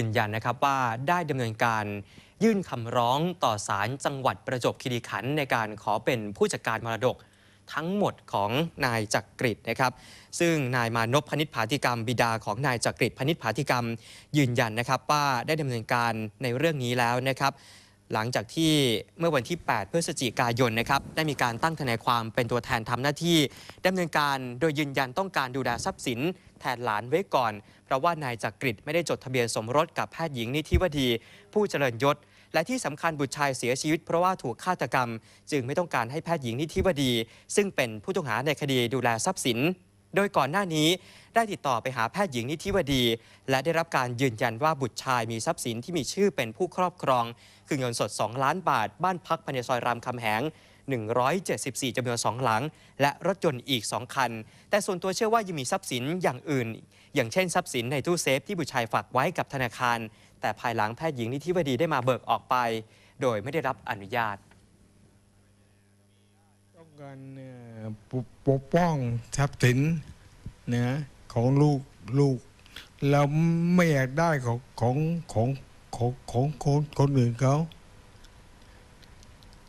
ยืนยันนะครับว่าได้ดำเนินการยื่นคำร้องต่อศาลจังหวัดประจวบคีรีขันธ์ในการขอเป็นผู้จัดการมรดกทั้งหมดของนายจักริดนะครับ ซึ่งนายมานพพนิษฐาธิกรรมบิดาของนายจักริดพนิษฐาธิกรรม ยืนยันนะครับว่าได้ดำเนินการในเรื่องนี้แล้วนะครับ หลังจากที่เมื่อวันที่ 8 พฤศจิกายนนะครับได้มีการตั้งทนายความเป็นตัวแทนทำหน้าที่ดำเนินการโดยยืนยันต้องการดูแลทรัพย์สิน แทนหลานไว้ก่อน เพราะว่านายจักริดไม่ได้จดทะเบียนสมรสกับแพทย์หญิงนิธิวดี ผู้เจริญยศ และที่สำคัญบุตรชายเสียชีวิตเพราะว่าถูกฆาตกรรม จึงไม่ต้องการให้แพทย์หญิงนิธิวดี ซึ่งเป็นผู้ต้องหาในคดีดูแลทรัพย์สิน โดยก่อนหน้านี้ได้ติดต่อไปหาแพทย์หญิงนิธิวดี และได้รับการยืนยันว่าบุตรชายมีทรัพย์สินที่มีชื่อเป็นผู้ครอบครอง คือเงินสด 2 ล้านบาท บ้านพักภายในซอยรามคำแหง 174จำนวน 2 หลัง และรถยนต์อีก 2 คัน แต่ส่วนตัวเชื่อว่ายังมีทรัพย์สินอย่างอื่น อย่างเช่นทรัพย์สินในตู้เซฟที่บุตรชายฝากไว้กับธนาคาร แต่ภายหลังแพทย์หญิงนิธิวดีได้มาเบิกออกไป โดยไม่ได้รับอนุญาต ต้องการปกป,ป้องทรัพย์สินนะของลูกลูก เราไม่อยากได้ของของของของของคนคนอื่นเขา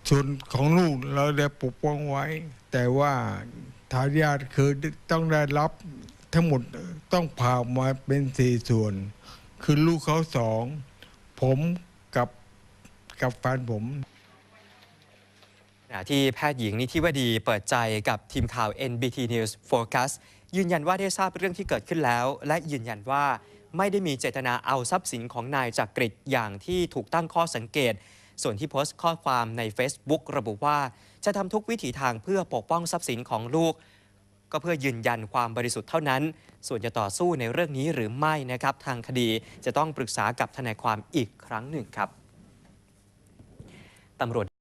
ส่วนของลูกเราได้ปกป้องไว้ แต่ว่าทายาทคือต้องได้รับทั้งหมดต้องผ่ามาเป็นสี่ส่วน คือลูกเขาสอง ผมกับกับแฟนผม ที่แพทย์หญิงนิธิวดีเปิดใจกับทีมข่าว NBT News Focus ยืนยันว่าได้ทราบเรื่องที่เกิดขึ้นแล้ว และยืนยันว่าไม่ได้มีเจตนาเอาทรัพย์สินของนายจักริดอย่างที่ถูกตั้งข้อสังเกต ส่วนที่โพสต์ข้อความใน Facebook ระบุว่า จะทำทุกวิถีทางเพื่อปกป้องทรัพย์สินของลูก ก็เพื่อยืนยันความบริสุทธิ์เท่านั้น ส่วนจะต่อสู้ในเรื่องนี้หรือไม่นะครับ ทางคดีจะต้องปรึกษากับทนายความอีกครั้งหนึ่งครับตำรวจ